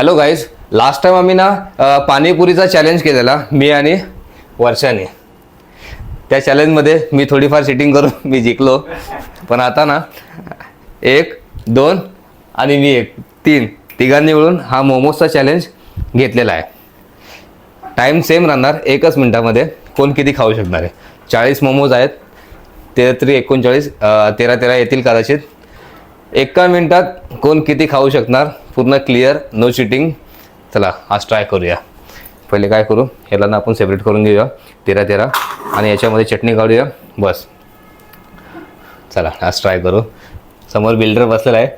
Hello guys last time आम्ही ना पाणीपुरीचा challenge केलेला मी आणि वर्षाने. त्या चॅलेंजमध्ये मी थोडीफार सिटिंग करून मी जिंकलो. पण आता ना एक दोन आणि मी एक तीन तिघांनी मिळून हा मोमोजचा चॅलेंज घेतलेला आहे. टाईम सेम राहणार एकच मिनटामध्ये कोण किती खाऊ शकणार आहे. चाळीस मोमोज आहेत तेरा तरी एकोणचाळीस तेरा तेरा येतील कदाचित. एका मिनटात कोण किती खाऊ शकणार? पूर्ण क्लिअर नो चिटिंग चला आज ट्राय करूया. पहिले काय करू? ह्याला ना आपण सेपरेट करून घेऊया. तेरा तेरा. आणि याच्यामध्ये चटणी काढूया बस. चला आज ट्राय करू. समोर बिल्डर बसलेला आहे.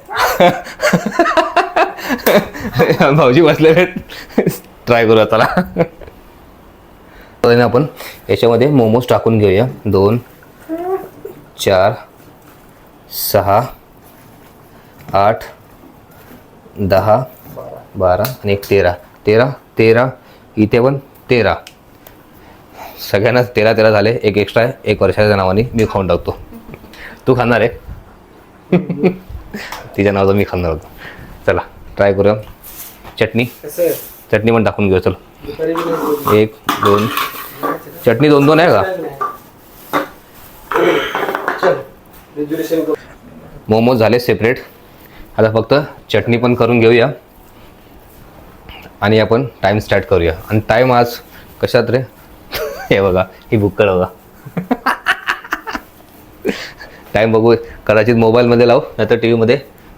भाऊजी बसलेले आहेत. ट्राय करूया चला. तर आपण याच्यामध्ये मोमोज टाकून घेऊया. दोन चार सहा आठ दहा बारा आणि एक तेरा. तेरा तेरा इथे पण तेरा. सगळ्यांना तेरा तेरा झाले. एक एक्स्ट्रा आहे. एक वर्षाच्या नावाने मी खाऊन टाकतो. तू खाणार आहे? तिच्या नावाचं मी खाणार होतो. चला ट्राय करूया. चटणी? चटणी पण टाकून घेऊ चल. एक दोन. चटणी दोन दोन आहे का? मोमोज झाले सेपरेट आता फक्त चटणी पण करून घेऊया. आणि आपण टाईम स्टार्ट करूया. आणि टाईम आज कशात रे? हे बघा ही बुक्कड बघा. टाईम बघू कदाचित मोबाईलमध्ये लावू नाही तर टी व्हीमध्ये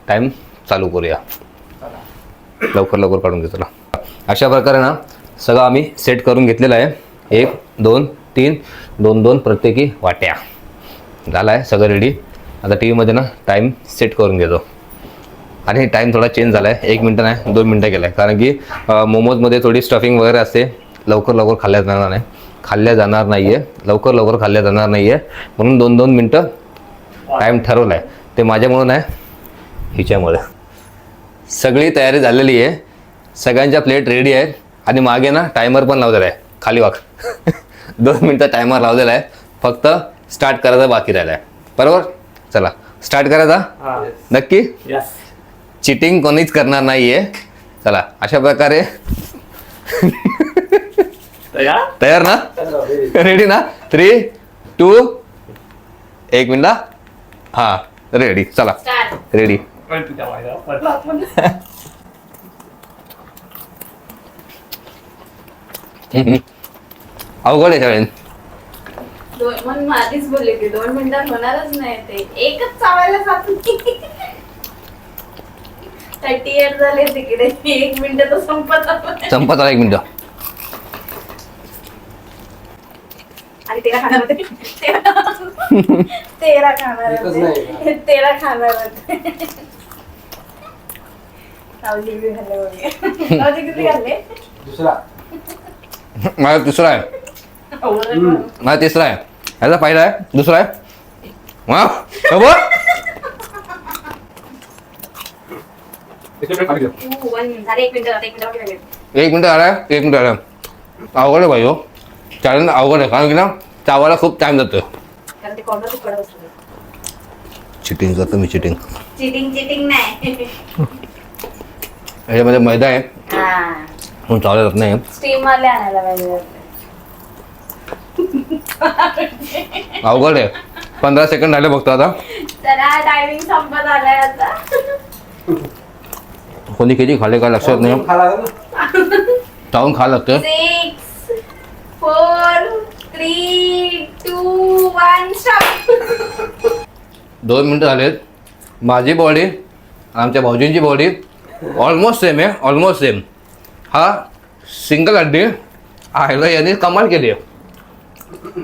टाईम चालू करूया. लवकर लवकर काढून घेतो ना अशा प्रकारे ना सगळं आम्ही सेट करून घेतलेलं आहे. एक दोन तीन दोन दोन प्रत्येकी वाट्या. झाला आहे सगळं रेडी आता टी व्हीमध्ये ना टाईम सेट करून घेतो. आणि टाईम थोडा चेंज झाला आहे एक मिनटं नाही दोन मिनटं केला आहे कारण की मोमोजमध्ये थोडी स्टफिंग वगैरे असते. लवकर लवकर खाल्ल्या जाणार नाही. खाल्ल्या जाणार नाही आहे लवकर लवकर खाल्ल्या जाणार नाही आहे म्हणून दोन दोन मिनटं टाईम ठरवला आहे ते माझ्यामुळं नाही हिच्यामुळे. सगळी तयारी झालेली आहे. सगळ्यांच्या प्लेट रेडी आहेत. आणि मागे ना टायमर पण लावलेला आहे. खाली वाग दोन मिनटं टायमर लावलेला आहे. फक्त स्टार्ट करायचा बाकी राहिला आहे बरोबर? चला. स्टार्ट करायचा? नक्की? चिटिंग कोणीच करणार नाही आहे चला अशा प्रकारे. तयार? तयार ना? रेडी ना? थ्री टू एक मिनिट हा. हा रेडी चला. रेडी अवघड आहे शाळेत. दोन मग आधीच बोलले की दोन मिनिटात होणारच नाही ते. एकच चावायला जात. थर्टी इयर झाले तिकडे. एक मिनिट तर संपत आलं. संपत आला एक मिनिट. आणि तेरा खाणार होते. तेरा- तेरा खाणार एकच होते नाही. तेरा खाणार होते. सावली बी खाल्ले वगैरे सावली किती खाल्ले? दुसरा. माझा तिसरा आहे. एवढं माझा तिसरा आहे. ह्याचा पहिला आहे. दुसरा आहे. वा वन झाले एक मिनिट एक मिनिट आला एक मिनिट आला. अवघड आहे भाई हो. चॅलेंज अवघड आहे कारण की ना चावायला खूप टाइम जातो चिटिंग करतो मी चिटिंग चिटिंग चिटिंग नाही. ह्याच्यामध्ये मैदा आहे. हा. म्हणून चावलं जात नाही अवघड आहे. पंधरा सेकंड झाले बघतो आता चला टायमिंग संपत आलाय आता कोणी किती खाल्ले काय लक्षात नाही खाला ना चावून खा लागतं six four three two one stop दोन मिनटं झालेत माझी बॉडी आमच्या भाऊजींची बॉडी ऑलमोस्ट सेम आहे ऑलमोस्ट सेम हा सिंगल हड्डी आयला यांनी कमाल केली आहे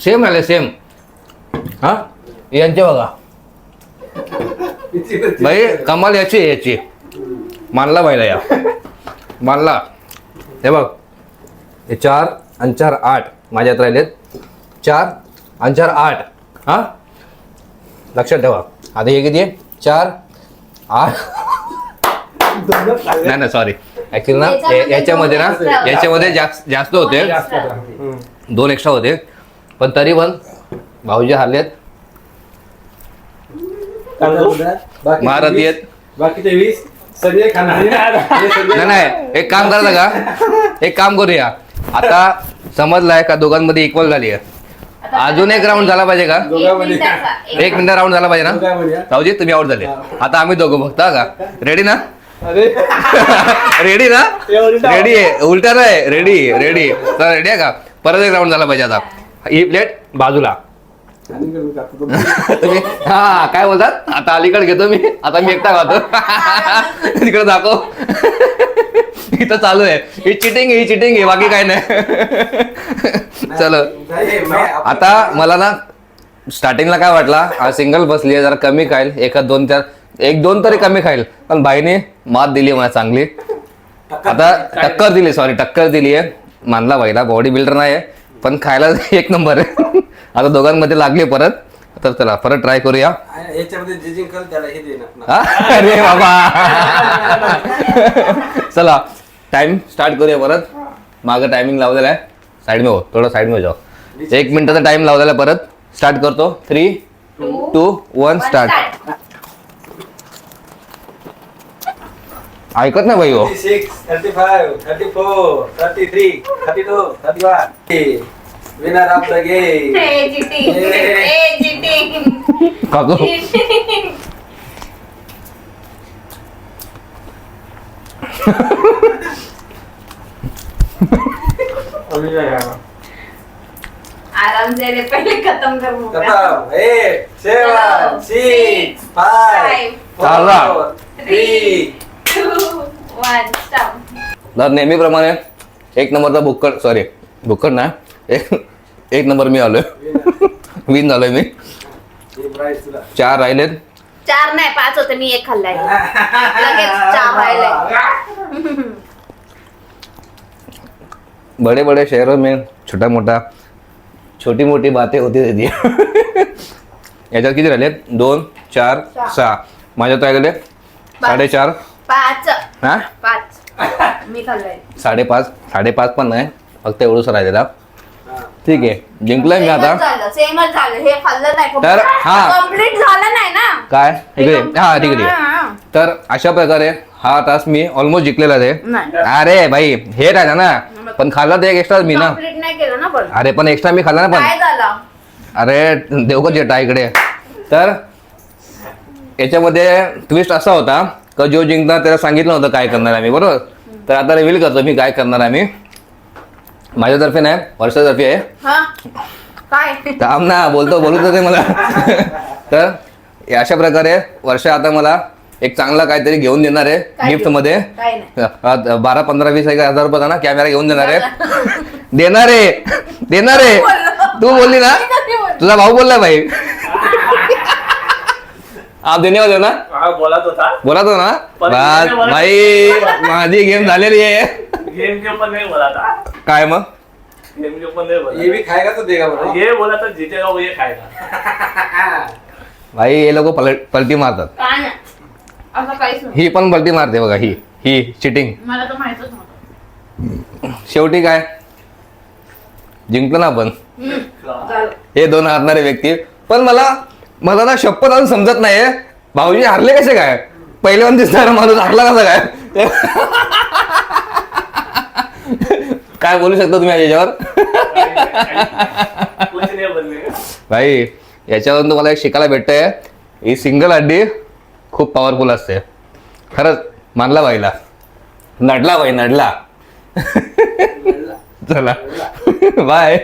सेम आले सेम हा यांचे बघा बाई कमाल याची आहे याची मानला बाईला या. मानला. हे बघ. हे चार आणि चार आठ माझ्यात राहिलेत. चार आणि चार आठ. हा? लक्षात ठेवा. आता हे किती आहे? चार आठ. नाही नाही सॉरी ऍक्च्युली ना? या- याच्यामध्ये ना? याच्यामध्ये जास्त जास्त होते. दोन एक्स्ट्रा होते. पण तरी पण भाऊजी हरलेत. बाकी महारथी आहेत बाकीचे वीस संजय खाना संजय नाही. नाही एक काम करायचं का? एक काम करूया. आता समजलाय का? दोघांमध्ये इक्वल झाली आहे. अजून एक राऊंड झाला पाहिजे का? एक दोघांमध्ये. मिनिट. राऊंड झाला पाहिजे ना? दोघांमध्ये. राऊजी तुम्ही आउट झाले. आता आम्ही दोघं बघता का? रेडी ना? अरे. रेडी ना? हे उलटा. रेडी आहे. उलटा नाही. रेडी रेडी तर रेडी आहे का? परत एक राऊंड झाला पाहिजे आता. ही प्लेट बाजूला. हा काय बोलतात? आता अलीकडे घेतो मी. आता मी एकटा खातो. तिकडे दाखव. इथं चालू आहे. ही चिटिंग ही चिटिंग आहे. बाकी काय नाही. चलो. आता मला ना स्टार्टिंगला काय वाटला? हा सिंगल बसली आहे जरा कमी खाईल. एखाद दोन चार एक दोन तरी कमी खाईल. पण बाईने मात दिली मला चांगली. आता टक्कर दिली सॉरी टक्कर दिली आहे. मानला भाईला. बॉडी बिल्डर नाही आहे. पण खायला एक नंबर आहे. आता दोघांमध्ये लागली परत. तर चला परत ट्राय करूया. आणि याच्यामध्ये जे जिंकल त्याला हे देणार हा? अरे बाबा. चला टाइम स्टार्ट करूया परत. मागं टायमिंग लावलेला आहे. साईड में हो थोडं साईड में जाओ एक मिनिटाचा टाइम लावलेला आहे परत. स्टार्ट करतो. Three Two, two one one, start start. ऐकत नाही भाई हो. Six thirty five thirty four thirty three thirty two thirty one winner of the game cheating. cheating. काकू Cheating. आराम से रे पहले खत्म कर. खतम सेवन सिक्स फाइव थ्री नेहमीप्रमाणे एक नंबरचा बुक्कड सॉरी बुक्कड ना एक एक नंबर मी आलोय. विन झालोय मी. चार राहिलेत. चार नाही पाच होते मी एक खाल्लाय. लगेच चार राहिले. बड़े बड़े शहरों में छोटा मोठा. छोटी मोठी बातें होती रहती है याच्यात किती राहिले दोन चार सहा. सहा माझ्यात काय गेले साडेचार. पाच. हा? पाच. मी खाल्लाय. साडेपाच. साडेपाच पण नाही. फक्त एवढंच राहिलेला ठीक आहे. जिंकलोय मी आता. सेमच झालं सेमच झालं. हे खाल्लं नाही तर, हा. कंप्लीट झालं नाही ना. काय? इकडे. हा ठीक आहे ठीक आहे. तर अशा प्रकारे हा टास्क मी ऑलमोस्ट जिंकलेला आहे. नाही. अरे भाई हे राहिला ना. पण खाल्ला तर एक एक्स्ट्रा मी ना. कंप्लीट नाही केलं ना पण. अरे पण एक्स्ट्रा मी खाल्ला ना पण. काय झालं? अरे देवगत जेटा इकडे. तर याच्यामध्ये ट्विस्ट असा होता. का जो जिंकणार त्याला सांगितलं होतं काय करणार आम्ही बरोबर? तर आता रिव्हील करतो मी काय करणार आम्ही. माझ्यातर्फे नाही वर्षातर्फे आहे. हा काय? थांब ना बोलतो बोलू तर ते मला. तर हे अशा प्रकारे वर्ष आता मला एक चांगला काहीतरी घेऊन देणार आहे गिफ्ट? मध्ये. काय नाही. अ, बारा पंधरा वीस एक हजार रुपयाचा ना कॅमेरा घेऊन देणार आहे. देणार आहे. देणार आहे. तू बोलली. ना? तुझा भाऊ बोलला भाई. आप देणे हो ना. हा बोलत होता. बोला तो ना. भाई माझी गेम झालेली आहे. गेम के ऊपर नहीं बोला था काय मग? गेम के ऊपर नहीं ये बोला भी खाएगा तो देगा बरोबर ये बोला था जीतेगा वो ये खाएगा भाई हे लोक पलटी मारतात. काय नाही. असं काहीच नाही. ही पण पलटी मारते बघा ही. ही चिटिंग मला तर माहितच नव्हतं. शेवटी काय? जिंकलो ना आपण. हम्म, झालं. हे दोन हारणारे व्यक्ती. पण मला मला ना शपथ अजून समजत नाहीये. भाऊजी हारले कसे काय? पहिल्यावर दिसणारा माणूस हारला कसा काय? काय बोलू शकता तुम्ही याच्यावर? भाई याच्यावरून तुम्हाला एक शिकायला भेटतंय. ही सिंगल हड्डी खूप पॉवरफुल असते. खरंच मानला बाईला नडला बाई नडला. चला. बाय